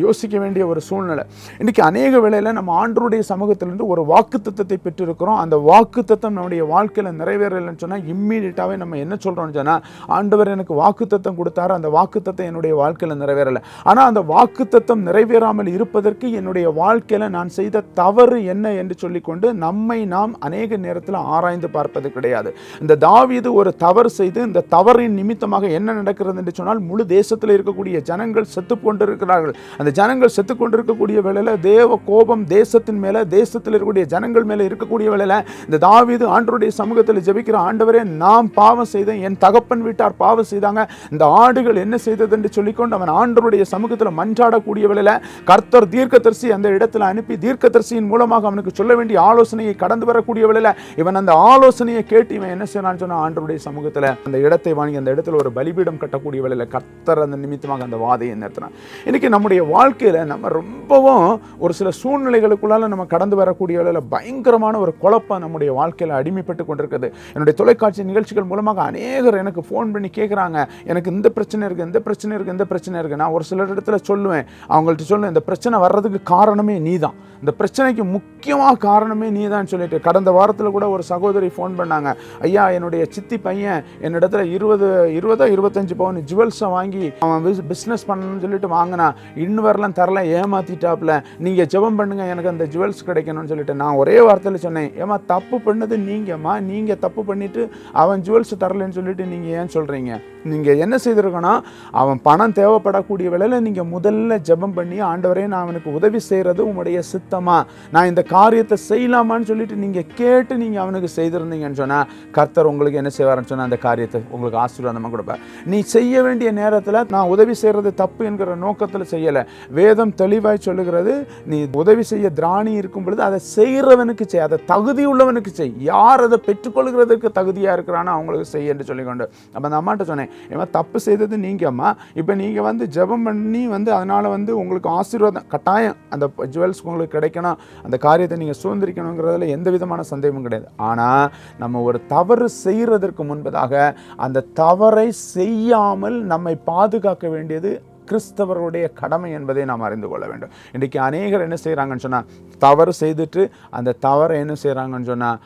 யோசிக்க வேண்டிய ஒரு சூழ்நிலை. இன்றைக்கி அநேக வேளையில் நம்ம ஆண்டவருடைய சமூகத்திலிருந்து ஒரு வாக்கு தத்துவத்தை பெற்றிருக்கிறோம். அந்த வாக்கு தத்துவம் நம்முடைய வாழ்க்கையில் நிறைவேறலைன்னு சொன்னால் இம்மீடியட்டாகவே நம்ம என்ன சொல்கிறோம்னு சொன்னால் ஆண்டவர் எனக்கு வாக்கு தத்துவம் கொடுத்தாரு. அந்த வாக்கு தத்துவம் என்னுடைய வாழ்க்கையில் நிறைவேறலை. ஆனால் அந்த வாக்கு தத்துவம் நிறைவேறாமல் இருப்பதற்கு என்னுடைய வாழ்க்கையில் நான் செய்த தவறு என்ன என்று சொல்லிக்கொண்டு நம்மை நாம் அநேக நேரத்தில் ஆராய்ந்து பார்ப்பது கிடையாது. இந்த தாவீது ஒரு தவறு செய்து இந்த தவறின் நிமித்தமாக என்ன நடக்கிறது என்று சொன்னால் முழு தேசத்தில் இருக்கக்கூடிய ஜனங்கள் செத்து கொண்டிருக்கிறார்கள். அந்த ஜனங்கள் செத்து கொண்டிருக்கக்கூடிய வேளையில் தேவ கோபம் தேசத்தின் மேலே தேசத்தில் இருக்கக்கூடிய ஜனங்கள் மேலே இருக்கக்கூடிய வேளையில் இந்த தாவீது ஆண்டருடைய சமூகத்தில் ஜெபிக்கிற ஆண்டவரே நாம் பாவம் செய்தேன் என் தகப்பன் வீட்டார் பாவம் செய்தாங்க. இந்த ஆடுகள் என்ன செய்தது? என்று சொல்லிக்கொண்டு அவன் ஆண்டருடைய சமூகத்தில் மன்றாடக்கூடிய வேளையில் கர்த்தர் தீர்க்கதரிசி அந்த இடத்துல அனுப்பி தீர்க்கதரிசியின் மூலமாக அவனுக்கு சொல்ல வேண்டிய ஆலோசனையை கடந்து வரக்கூடிய வேளையில் இவன் அந்த ஆலோசனையை கேட்டு இவன் என்ன செய்யலான்னு சொன்னால் ஆண்டருடைய சமூகத்தில் அந்த இடத்தை வாங்கி அந்த இடத்துல ஒரு பலிபீடம் கட்டக்கூடிய வேளையில் கர்த்தர் அந்த நிமித்தமாக அந்த வாதையை நிறுத்தினான். இன்றைக்கி நம்முடைய வாழ்க்கையில் நம்ம ரொம்பவும் ஒரு சில சூழ்நிலைகளுக்குள்ளால நம்ம கடந்து வரக்கூடிய வேளையில் பயங்கரமான ஒரு குழப்பம் நம்முடைய வாழ்க்கையில் அடிமைப்பட்டு கொண்டிருக்குது. என்னுடைய தொலைக்காட்சி நிகழ்ச்சிகள் மூலமாக அநேகர் எனக்கு ஃபோன் பண்ணி கேட்குறாங்க எனக்கு இந்த பிரச்சனை இருக்குது இந்த பிரச்சனை இருக்குது இந்த பிரச்சனை இருக்குது நான் ஒரு சில இடத்துல சொல்லுவேன். அவங்கள்ட்ட சொல்லுவேன் இந்த பிரச்சனை வர்றதுக்கு காரணமே நீ தான் இந்த பிரச்சனைக்கு முக்கியமாக காரணமே நீ தான் சொல்லிட்டு. கடந்த வாரத்தில் கூட ஒரு சகோதரி ஃபோன் பண்ணாங்க. ஐயா என்னுடைய சித்தி பையன் என்னிடத்துல இருபது இருபதோ இருபத்தஞ்சு பவுன் ஜுவல்ஸை வாங்கி அவன் பிஸ்னஸ் பண்ணணும்னு சொல்லிட்டு வாங்கினா இன்னும் வரலாம் தரல ஏமாத்திட்டாப்ல. நீங்கள் ஜெபம் பண்ணுங்க எனக்கு அந்த ஜுவல்ஸ் கிடைக்கணும்னு சொல்லிட்டு. நான் ஒரே வார்த்தையில் சொன்னேன் ஏமா தப்பு பண்ணது நீங்கம்மா. நீங்கள் தப்பு பண்ணிட்டு அவன் ஜுவல்ஸ் தரலன்னு சொல்லிட்டு நீங்கள் ஏன் சொல்கிறீங்க நீங்கள் என்ன செய்திருக்கோன்னா அவன் பணம் தேவைப்படக்கூடிய வேளையில் நீங்கள் முதல்ல ஜெபம் பண்ணி ஆண்டவரே நான் அவனுக்கு உதவி செய்கிறது உங்களுடைய சித்தமா? நான் இந்த காரியத்தை செய்யலாமான்னு சொல்லிட்டு நீங்கள் கேட்டு நீங்கள் அவனுக்கு செய்திருந்தீங்கன்னு சொன்னால் கர்த்தர் உங்களுக்கு என்ன செய்வார்னு சொன்னால் அந்த காரியத்தை உங்களுக்கு ஆசீர்வாதமாக கொடுப்பார். நீ செய்ய வேண்டிய நேரத்தில் நான் உதவி செய்கிறது தப்பு என்கிற நோக்கத்தில் செய்யலை. வேதம் தெளிவாய் சொல்லுகிறது நீ உதவி செய்ய திராணி இருக்கும் பொழுது அதை செய்கிறவனுக்கு செய் அதை தகுதி உள்ளவனுக்கு செய். யார் அதை பெற்றுக்கொள்கிறதுக்கு தகுதியாக இருக்கிறானோ அவங்களுக்கு செய்ய என்று சொல்லிக்கொண்டு. அப்போ அந்த அம்மாட்ட சொன்னேன் ஏமா தப்பு செய்தது நீங்கம்மா அம்மா. இப்போ நீங்கள் வந்து ஜெபம் பண்ணி வந்து அதனால் வந்து உங்களுக்கு ஆசீர்வாதம் கட்டாயம் அந்த ஜுவல்ஸ் உங்களுக்கு கிடைக்கணும் அந்த காரியத்தை நீங்கள் சுதந்திரிக்கணுங்கிறதுல எந்த விதமான சந்தேகமும் கிடையாது. ஆனால் நம்ம ஒரு தவறு செய்கிறதற்கு முன்பதாக அந்த தவறை செய்யாமல் நம்மை பாதுகாக்க வேண்டியது கிறிஸ்தவருடைய கடமை என்பதை நாம் அறிந்து கொள்ள வேண்டும். இன்றைக்கு அநேகர் என்ன செய்கிறாங்கன்னு சொன்னால் தவறு செய்துட்டு அந்த தவறை என்ன செய்கிறாங்கன்னு சொன்னால்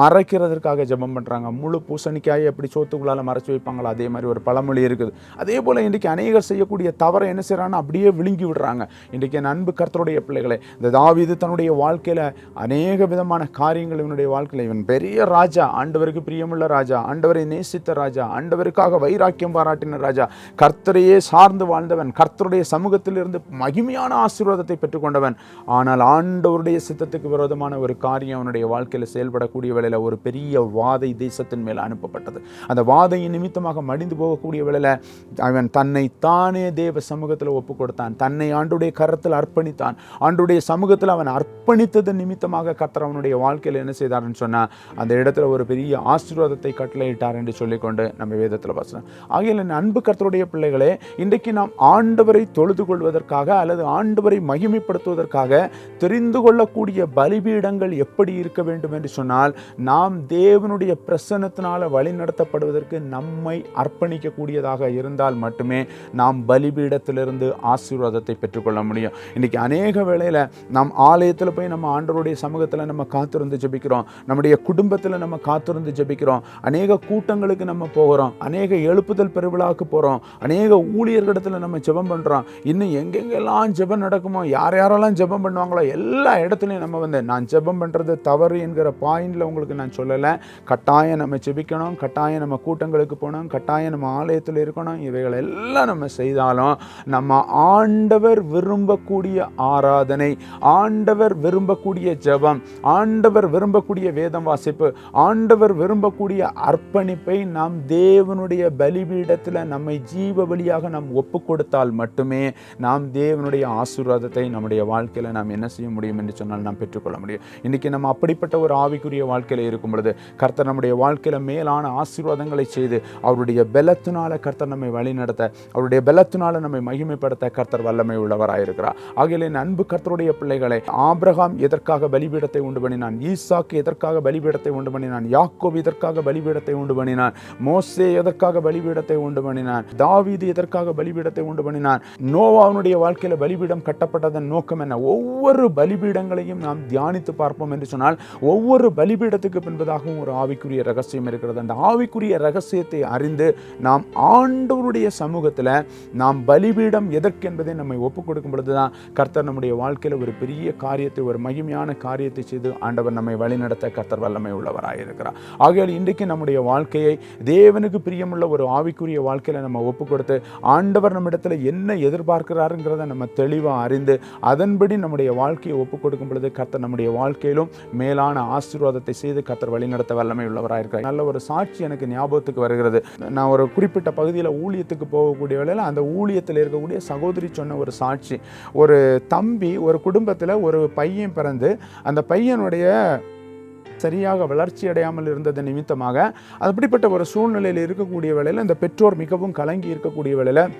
மறைக்கிறதுக்காக ஜெபம் பண்ணுறாங்க முழு பூசணிக்காயை எப்படி சோத்துக்குள்ளால் மறைச்சு வைப்பாங்களோ அதே மாதிரி ஒரு பழமொழி இருக்குது. அதே போல் இன்றைக்கி அநேகர் செய்யக்கூடிய தவறை என்ன செய்கிறாங்கன்னா அப்படியே விழுங்கி விடுறாங்க. இன்றைக்கி என் அன்பு கர்த்தருடைய பிள்ளைகளை இந்த தாவிது தன்னுடைய வாழ்க்கையில் அநேக விதமான காரியங்கள் இவனுடைய வாழ்க்கையில். இவன் பெரிய ராஜா ஆண்டவருக்கு பிரியமுள்ள ராஜா ஆண்டவரை நேசித்த ராஜா ஆண்டவருக்காக வைராக்கியம் பாராட்டின ராஜா கர்த்தரையே சார்ந்து வாழ்ந்தவன். கர்த்தருடைய சமூகத்தில் இருந்து மகிமையான ஆசீர்வாதத்தை பெற்றுக்கொண்டவன். ஆனால் ஆண்டவருடைய சித்தத்துக்கு விரோதமான ஒரு காரியம் அவனுடைய வாழ்க்கையில் செயல்படக்கூடிய வேளையில் ஒரு பெரிய வாதை தேசத்தின் மேல் அனுப்பப்பட்டது. அந்த வாதையின் நிமித்தமாக மடிந்து போகக்கூடிய வேளையில் அவன் தன்னை தானே தேவ சமூகத்தில் ஒப்பு கொடுத்தான் தன்னை ஆண்டுடைய கரத்தில் அர்ப்பணித்தான். ஆண்டுடைய சமூகத்தில் அவன் அர்ப்பணித்தது நிமித்தமாக கர்த்தர் அவனுடைய வாழ்க்கையில் என்ன செய்தார்னு சொன்னால் அந்த இடத்துல ஒரு பெரிய ஆசீர்வாதத்தை கட்டளையிட்டார் என்று சொல்லிக்கொண்டு நம்ம வேதத்தில் வாசனம். ஆகையில் என் அன்பு கர்த்தருடைய பிள்ளைகளே இன்றைக்கு நாம் ஆண்டவரை தொழுது கொள்வதற்காக அல்லது ஆண்டவரை மகிமைப்படுத்துவதற்காக தெரிந்து கொள்ளக்கூடிய பலிபீடங்கள் எப்படி இருக்க வேண்டும் என்று சொன்னால் நாம் தேவனுடைய பிரசன்னத்தினால் வழிநடத்தப்படுவதற்கு நம்மை அர்ப்பணிக்கக்கூடியதாக இருந்தால் மட்டுமே நாம் பலிபீடத்திலிருந்து ஆசீர்வாதத்தை பெற்றுக்கொள்ள முடியும். இன்றைக்கி அநேக வேளையில் நாம் ஆலயத்தில் போய் நம்ம ஆண்டவருடைய சமூகத்தில் நம்ம காத்திருந்து ஜெபிக்கிறோம். நம்முடைய குடும்பத்தில் நம்ம காத்திருந்து ஜெபிக்கிறோம். அநேக கூட்டங்களுக்கு நம்ம போகிறோம். அநேக எழுப்புதல் பெருவிழாவுக்கு போகிறோம் அநேக ஊழியர்களிடத்தில் நம்ம ஜெபம் பண்ணுறோம் இன்னும் எங்கெங்கெல்லாம் ஜெபம் நடக்குமோ யார் யாரெல்லாம் ஜெபம் பண்ணுவாங்களோ எல்லா இடத்துலையும் நம்ம வந்து நான் ஜெபம் பண்ணுறது தவறு என்கிற பாயிண்டில் உங்களுக்கு நான் சொல்லலை. கட்டாயம் நம்ம ஜெபிக்கணும் கட்டாயம் நம்ம கூட்டங்களுக்கு போகணும் கட்டாயம் நம்ம ஆலயத்தில் இருக்கணும். இவைகள் எல்லாம் நம்ம செய்தாலும் நம்ம ஆண்டவர் விரும்பக்கூடிய ஆராதனை ஆண்டவர் விரும்பக்கூடிய ஜெபம் ஆண்டவர் விரும்பக்கூடிய வேதம் வாசிப்பு ஆண்டவர் விரும்பக்கூடிய அர்ப்பணிப்பை நாம் தேவனுடைய பலிபீடத்தில் நம்மை ஜீவ வழியாக நாம் ஒப்பு கொடுத்த கொடுத்தால் மட்டுமே நாம் தேவனுடைய ஆசீர்வாதத்தை நம்முடைய வாழ்க்கையில் நாம் என்ன செய்ய முடியும் என்று சொன்னால் நாம் பெற்றுக்கொள்ள முடியும். இன்றைக்கி நம்ம அப்படிப்பட்ட ஒரு ஆவிக்குரிய வாழ்க்கையில் இருக்கும் பொழுது கர்த்தர் நம்முடைய வாழ்க்கையில் மேலான ஆசீர்வாதங்களை செய்து அவருடைய பலத்தினால கர்த்தர் நம்மை வழிநடத்த அவருடைய பலத்தினால நம்மை மகிமைப்படுத்த கர்த்தர் வல்லமை உள்ளவராயிருக்கிறார் ஆகையிலே அன்பு கர்த்தருடைய பிள்ளைகளை ஆபிரகாம் எதற்காக பலிபீடத்தை உண்டு பண்ணினான்? ஈசாக்கு எதற்காக பலிபீடத்தை உண்டு பண்ணினான்? யாக்கோப் எதற்காக பலிபீடத்தை உண்டு பண்ணினான்? மோசே எதற்காக பலிபீடத்தை உண்டு பண்ணினான்? தாவீது எதற்காக பலிபீடத்தை உண்டு பண்ணினான். நோவாவுடைய வாழ்க்கையில் பலிபீடம் கட்டப்பட்டதன் நோக்கம் என்ன? ஒவ்வொரு பலிபீடங்களையும் நாம் தியானித்து பார்ப்போம் என்று சொன்னால் ஒவ்வொரு பலிபீடத்துக்கு பின்பதாகவும் ஒரு ஆவிக்குரிய ரகசியம் இருக்கிறது. அந்த ஆவிக்குரிய ரகசியத்தை அறிந்து நாம் ஆண்டவருடைய சமூகத்தில் நாம் பலிபீடம் எதற்கு என்பதை நம்மை ஒப்புக் கொடுக்கும் பொழுதுதான் கர்த்தர் நம்முடைய வாழ்க்கையில் ஒரு பெரிய காரியத்தை ஒரு மகிமையான காரியத்தை செய்து ஆண்டவர் நம்மை வழிநடத்த கர்த்தர் வல்லமை உள்ளவராக இருக்கிறார் ஆகையால் இன்றைக்கு நம்முடைய வாழ்க்கையை தேவனுக்கு பிரியமுள்ள ஒரு ஆவிக்குரிய வாழ்க்கையில் நம்ம ஒப்பு கொடுத்து ஆண்டவர் நம்மிடத்தில் என்ன எதிர்பார்க்கிறாருங்கிறத நம்ம தெளிவாக அறிந்து அதன்படி நம்முடைய வாழ்க்கையை ஒப்புக் கொடுக்கும் பொழுது கர்த்தர் நம்முடைய வாழ்க்கையிலும் மேலான ஆசீர்வாதத்தை செய்து கர்த்தர் வழிநடத்த வல்லமை உள்ளவராக இருக்கிறார் நல்ல ஒரு சாட்சி எனக்கு ஞாபகத்துக்கு வருகிறது. நான் ஒரு குறிப்பிட்ட பகுதியில் ஊழியத்துக்கு போகக்கூடிய வேலையில் அந்த ஊழியத்தில் இருக்கக்கூடிய சகோதரி சொன்ன ஒரு சாட்சி. ஒரு தம்பி ஒரு குடும்பத்தில் ஒரு பையன் பிறந்து அந்த பையனுடைய சரியாக வளர்ச்சி அடையாமல் இருந்தது நிமித்தமாக அப்படிப்பட்ட ஒரு சூழ்நிலையில் இருக்கக்கூடிய வேளையில் இந்த பெற்றோர் மிகவும் கலங்கி இருக்கக்கூடிய வேளையில்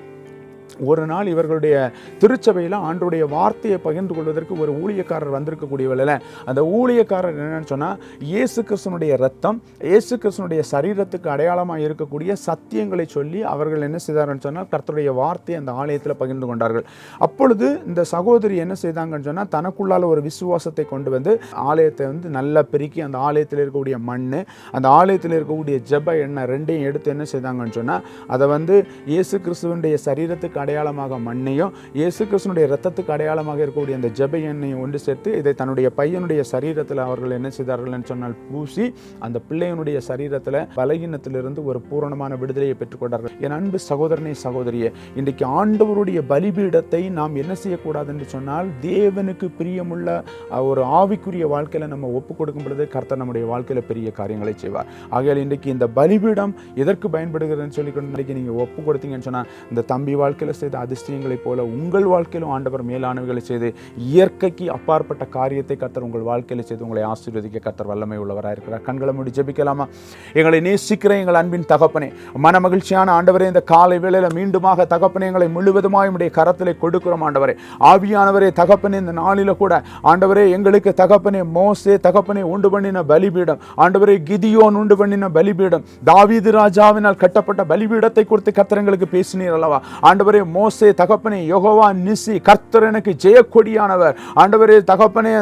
ஒரு நாள் இவர்களுடைய திருச்சபையில் ஆண்டுடைய வார்த்தையை பகிர்ந்து கொள்வதற்கு ஒரு ஊழியக்காரர் வந்திருக்கக்கூடிய வேளையில் அந்த ஊழியக்காரர் என்னன்னு சொன்னால் இயேசு கிருஷ்ணனுடைய ரத்தம் இயேசு கிருஷ்ணனுடைய சரீரத்துக்கு அடையாளமாக இருக்கக்கூடிய சத்தியங்களை சொல்லி அவர்கள் என்ன செய்தார்னு சொன்னால் கர்த்தருடைய வார்த்தையை அந்த ஆலயத்தில் பகிர்ந்து கொண்டார்கள். அப்பொழுது இந்த சகோதரி என்ன செய்தாங்கன்னு சொன்னால் தனக்குள்ளால ஒரு விசுவாசத்தை கொண்டு வந்து ஆலயத்தை வந்து நல்லா பெருக்கி அந்த ஆலயத்தில் இருக்கக்கூடிய மண் அந்த ஆலயத்தில் இருக்கக்கூடிய ஜெப எண்ணெய் ரெண்டையும் எடுத்து என்ன செய்தாங்கன்னு சொன்னால் அதை வந்து இயேசு கிறிஸ்துவனுடைய சரீரத்துக்கு அடையாளமாக மண்ணையும் இயேசு கிறிஸ்துனுடைய ரத்தத்துக்கு அடையாளமாக இருக்கக்கூடிய அந்த ஜெப எண்ணெயை ஒன்று சேர்த்து இதை தன்னுடைய பையனுடைய சரீரத்தில் அவர்கள் என்ன செய்தார்கள் சொன்னால் பூசி அந்த பிள்ளையனுடைய சரீரத்தில் பலகீனத்திலிருந்து ஒரு பூரணமான விடுதலையை பெற்றுக்கொண்டார்கள் என் அன்பு சகோதரனை சகோதரியே இன்றைக்கு ஆண்டவருடைய பலிபீடத்தை நாம் என்ன செய்யக்கூடாது என்று சொன்னால் தேவனுக்கு பிரியமுள்ள ஒரு ஆவிக்குரிய வாழ்க்கையில் நம்ம ஒப்பு கொடுக்கும் பொழுது கர்த்தர் நம்முடைய வாழ்க்கையில் பெரிய காரியங்களை செய்வார். ஆகையால் இன்றைக்கு இந்த பலிபீடம் எதற்கு பயன்படுகிறதுன்னு சொல்லிக்கொண்டு இன்றைக்கு நீங்கள் ஒப்பு கொடுத்தீங்கன்னு சொன்னால் இந்த தம்பி வாழ்க்கையில் செய்த அதிசயங்களைப் போல உங்கள் வாழ்க்கையிலும் ஆண்டவர் மேலானவைகளை செய்து இயற்கைக்கு அப்பாற்பட்ட காரியத்தை கத்தர் உங்கள் வாழ்க்கையில் செய்து உங்களை ஆசீர்வதிக்க கத்தர் வல்லமை உள்ளவராக இருக்கிறார். கண்களை மூடி ஜெபிக்கலாமா? எங்களை நேசிக்கிற எங்கள் அன்பின் தகப்பனே மன மகிழ்ச்சியான ஆண்டவரே இந்த காலை வேளையில் மீண்டுமாக தகப்பனே எங்களை முழுவதுமாக உடைய கரத்திலே கொடுக்கிறோம் ஆண்டவரே. ஆவியானவரே தகப்பனே இந்த நாளில கூட ஆண்டவரே எங்களுக்கு தகப்பனே மோசே தகப்பனே உண்டு பண்ணின பலிபீடம் ஆண்டவரே கிதியோன் உண்டு பண்ணின பலிபீடம் தாவீது ராஜாவினால் கட்டப்பட்ட பலிபீடத்தை குறித்து கத்திரங்களுக்கு பேசினீர் அல்லவா? ஆண்டவரே ஆண்டவரே மோசே தகப்பனே யெகோவா நிசி கர்த்தர் எனக்கு ஜெயக்கொடியானவர். ஆண்டவரே தகப்பனே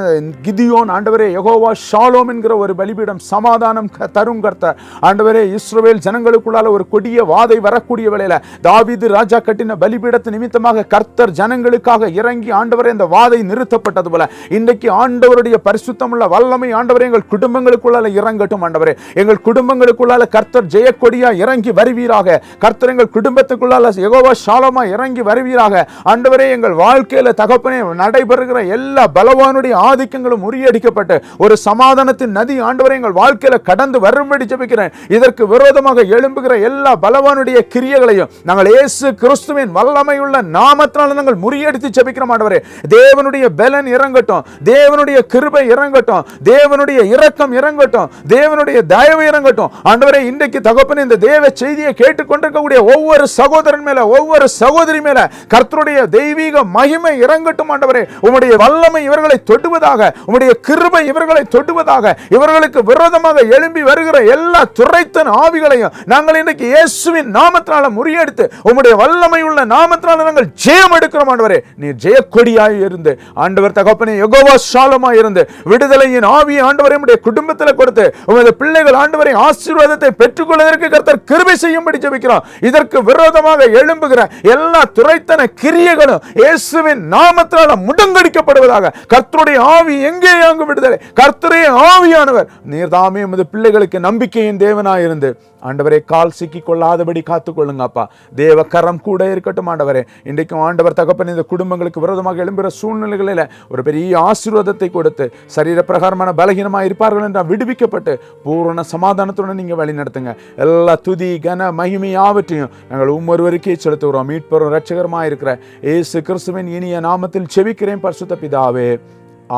கிதியோன் ஆண்டவரே யகோவா ஷாலோம் என்கிற ஒரு பலிபீடம் சமாதானம் தரும் கர்த்தர். ஆண்டவரே இஸ்ரோவேல் ஜனங்களுக்குள்ளால ஒரு கொடிய வாதை வரக்கூடிய வேளையில தாவிது ராஜா கட்டின பலிபீடத்து நிமித்தமாக கர்த்தர் ஜனங்களுக்காக இறங்கி ஆண்டவரே இந்த வாதை நிறுத்தப்பட்டது போல இன்றைக்கு ஆண்டவருடைய பரிசுத்தமுள்ள வல்லமை ஆண்டவரே எங்கள் குடும்பங்களுக்குள்ளால இறங்கட்டும் ஆண்டவரே. எங்கள் குடும்பங்களுக்குள்ளால கர்த்தர் ஜெயக்கொடியா இறங்கி வருவீராக. கர்த்தர் எங்கள் குடும்பத்துக்குள்ளால யகோவா ஷாலமா இறங்கி வருவீராக. ஆண்டவரே எங்கள் வாழ்க்கையில தகப்பனே நடைபெறுகிற எல்லா பலவானுடைய ஆதிக்கங்களும் முறியடிக்கப்பட்டு ஒரு சமாதானத்தின் நதி ஆண்டவரே எங்கள் வாழ்க்கையில கடந்து வரும்படி ஜபிக்கிறேன். இதற்கு விரோதமாக எழும்புகிற எல்லா பலவானுடைய கிரியைகளையும் நாங்கள் இயேசு கிறிஸ்துவின் வல்லமையுள்ள நாமத்தினால் நாங்கள் முறியடித்து ஜபிக்கிறோம் ஆண்டவரே. தேவனுடைய பலன் இறங்கட்டும் தேவனுடைய கிருபை இறங்கட்டும் தேவனுடைய இரக்கம் இறங்கட்டும் தேவனுடைய தயவு இறங்கட்டும். ஆண்டவரே இன்றைக்கு தகப்பன் இந்த தேவ செய்தியை கேட்டுக்கொண்டிருக்கக்கூடிய ஒவ்வொரு சகோதரன் மேல ஒவ்வொரு சகோ சகோதரி மேல கர்த்தருடைய தெய்வீக மகிமை இறங்கட்டும் ஆண்டவரே. உம்முடைய வல்லமை இவர்களை தொட்டுவதாக உம்முடைய கிருபை இவர்களை தொட்டுவதாக இவர்களுக்கு விரோதமாக எழும்பி வருகிற எல்லா துரைத்தன் ஆவிகளையும் நாங்கள் இன்றைக்கு இயேசுவின் நாமத்தினால முறியெடுத்து உம்முடைய வல்லமை உள்ள நாமத்தினால நாங்கள் ஜெயம் எடுக்கிறோம் ஆண்டவரே. நீ ஜெயக்கொடியாய் இருந்து ஆண்டவர் தகப்பனே யெகோவா சாலமாய் இருந்து விடுதலையின் ஆவி ஆண்டவரை உம்முடைய குடும்பத்தில் கொடுத்து உமது பிள்ளைகள் ஆண்டவரை ஆசீர்வாதத்தை பெற்றுக்கொள்வதற்கு கர்த்தர் கிருபை செய்யும்படி ஜெபிக்கிறோம். இதற்கு விரோதமாக எழும்புகிற எல்லா துறைத்தன கிரியைகளும் இயேசுவின் நாமத்தினால முடங்கடிக்கப்படுவதாக. கர்த்தருடைய ஆவி எங்கே அங்கு விடுதலை? கர்த்தருடைய ஆவியானவர். நீர் தாமே உமது பிள்ளைகளுக்கு நம்பிக்கையின் தேவனாயிருந்து. ஆண்டவரை கால் சிக்கி கொள்ளாதபடி காத்துக்கொள்ளுங்கப்பா தேவ கரம் கூட இருக்கட்டும் ஆண்டவரே. இன்றைக்கும் ஆண்டவர் தகப்பன் இந்த குடும்பங்களுக்கு விரோதமாக எழும்புகிற சூழ்நிலைகளில் ஒரு பெரிய ஆசீர்வாதத்தை கொடுத்து சரீர பிரகாரமான பலகீனமாக இருப்பார்கள் என்றால் விடுவிக்கப்பட்டு பூரண சமாதானத்துடன் நீங்கள் வழி நடத்துங்க எல்லா துதி கன மகிமையாவற்றையும் நாங்கள் ஒவ்வொருவருக்கே செலுத்துகிறோம். மீட்பரும் ரட்சகரமாக இருக்கிற ஏசு கிறிஸ்துவின் இனிய நாமத்தில் செவிக்கிறேன் பரிசுத்த பிதாவே.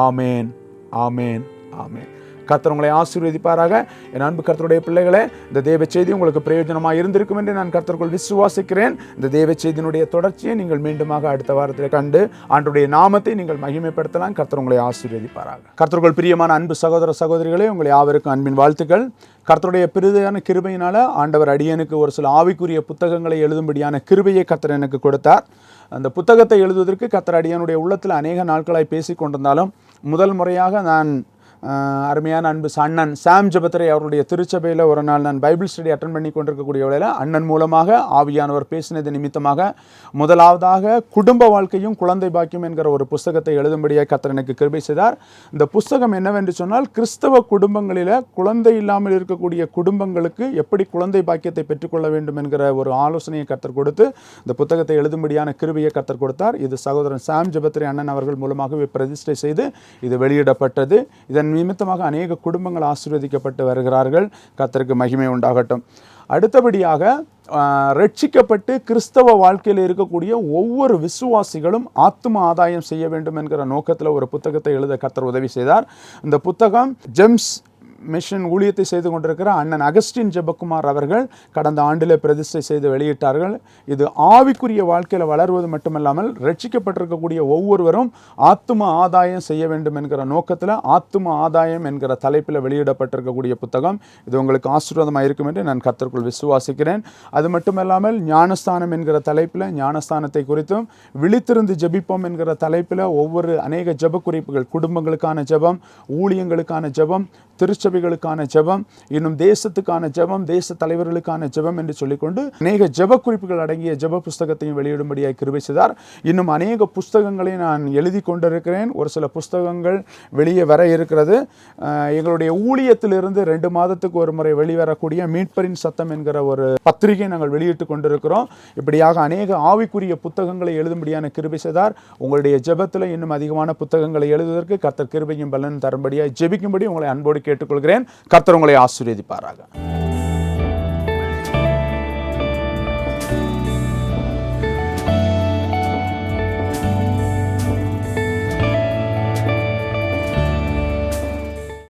ஆமேன் ஆமேன் ஆமேன். கர்த்தர் உங்களை ஆசீர்வதிப்பாராக. என் அன்பு கர்த்தருடைய பிள்ளைகளே இந்த தேவ செய்தி உங்களுக்கு பிரயோஜனமாக இருந்திருக்கும் என்று நான் கர்த்தருக்குள் விசுவாசிக்கிறேன். இந்த தேவ செய்தியினுடைய தொடர்ச்சியை நீங்கள் மீண்டுமாக அடுத்த வாரத்தில் கண்டு ஆண்டுடைய நாமத்தை நீங்கள் மகிமைப்படுத்தலாம். கர்த்தர் உங்களை ஆசீர்வதிப்பாராக. கர்த்தருக்குள் பிரியமான அன்பு சகோதர சகோதரிகளே உங்களை யாவருக்கும் அன்பின் வாழ்த்துக்கள். கர்த்தருடைய பெரிதான கிருபையினால் ஆண்டவர் அடியனுக்கு ஒரு சில ஆவிக்குரிய புத்தகங்களை எழுதும்படியான கிருபையை கர்த்தர் எனக்கு கொடுத்தார். அந்த புத்தகத்தை எழுதுவதற்கு கர்த்தர் அடியனுடைய உள்ளத்தில் அநேக நாட்களாய் பேசி கொண்டிருந்தாலும் முதல் முறையாக நான் அருமையான அன்பு அண்ணன் சாம் ஜபத்ரே அவருடைய திருச்சபையில் ஒரு நாள் நான் பைபிள் ஸ்டடி அட்டன் பண்ணி கொண்டிருக்கக்கூடிய வேளையில் அண்ணன் மூலமாக ஆவியானவர் பேசினது நிமித்தமாக முதலாவதாக குடும்ப வாழ்க்கையும் குழந்தை பாக்கியம் என்கிற ஒரு புஸ்தகத்தை எழுதும்படியாக கத்தர் எனக்கு கிருபை செய்தார். இந்த புஸ்தகம் என்னவென்று சொன்னால் கிறிஸ்தவ குடும்பங்களில் குழந்தை இல்லாமல் இருக்கக்கூடிய குடும்பங்களுக்கு எப்படி குழந்தை பாக்கியத்தை பெற்றுக்கொள்ள வேண்டும் என்கிற ஒரு ஆலோசனையை கத்தர் கொடுத்து இந்த புத்தகத்தை எழுதும்படியான கிருபையை கத்தர் கொடுத்தார். இது சகோதரன் சாம் ஜபத்ரே அண்ணன் அவர்கள் மூலமாகவே பிரதிஷ்டை செய்து இது வெளியிடப்பட்டது. இதன் நிமித்தமாக அநேக குடும்பங்கள் ஆசீர்வதிக்கப்பட்டு வருகிறார்கள். கத்தருக்கு மகிமை உண்டாகட்டும். அடுத்தபடியாக ரட்சிக்கப்பட்டு கிறிஸ்தவ வாழ்க்கையில் இருக்கக்கூடிய ஒவ்வொரு விசுவாசிகளும் ஆத்ம ஆதாயம் செய்ய வேண்டும் என்கிற நோக்கத்தில் ஒரு புத்தகத்தை எழுத கத்தர் உதவி செய்தார். இந்த புத்தகம் ஜெம்ஸ் மிஷன் ஊழியத்தை செய்து கொண்டிருக்கிற அண்ணன் அகஸ்டின் ஜெபக்குமார் அவர்கள் கடந்த ஆண்டில் பிரதிஷ்டை செய்து வெளியிட்டார்கள். இது ஆவிக்குரிய வாழ்க்கையில் வளருவது மட்டுமல்லாமல் ரட்சிக்கப்பட்டிருக்கக்கூடிய ஒவ்வொருவரும் ஆத்தும ஆதாயம் செய்ய வேண்டும் என்கிற நோக்கத்தில் ஆத்தும ஆதாயம் என்கிற தலைப்பில் வெளியிடப்பட்டிருக்கக்கூடிய புத்தகம். இது உங்களுக்கு ஆசீர்வாதமாக இருக்கும் என்று நான் கத்திற்குள் விசுவாசிக்கிறேன். அது மட்டுமல்லாமல் ஞானஸ்தானம் என்கிற தலைப்பில் ஞானஸ்தானத்தை குறித்தும் விழித்திருந்து ஜெபிப்போம் என்கிற தலைப்பில் ஒவ்வொரு அநேக ஜெப குறிப்புகள் குடும்பங்களுக்கான ஜெபம் ஊழியங்களுக்கான ஜெபம் திருச்சபைகளுக்கான ஜெபம் இன்னும் தேசத்துக்கான ஜெபம் தேச தலைவர்களுக்கான ஜெபம் என்று சொல்லிக்கொண்டு அநேக ஜெப குறிப்புகள் அடங்கிய ஜெப புஸ்தகத்தையும் வெளியிடும்படியாக கிருபை செய்தார். இன்னும் அநேக புஸ்தகங்களை நான் எழுதி கொண்டிருக்கிறேன். ஒரு சில புஸ்தகங்கள் வெளியே வர இருக்கிறது. எங்களுடைய ஊழியத்திலிருந்து ரெண்டு மாதத்துக்கு ஒரு முறை வெளிவரக்கூடிய மீட்பரின் சத்தம் என்கிற ஒரு பத்திரிகை நாங்கள் வெளியிட்டு கொண்டிருக்கிறோம். இப்படியாக அநேக ஆவிக்குரிய புத்தகங்களை எழுதும்படியான கிருபை செய்தார். உங்களுடைய ஜெபத்தில் இன்னும் அதிகமான புத்தகங்களை எழுதுவதற்கு கர்த்தர் கிருபையும் பலன் தரும்படியாக ஜெபிக்கும்படி உங்களை அன்போடு கொள்கிறேன் கர்த்தர் உங்களை ஆசீர்வதிப்பாராக.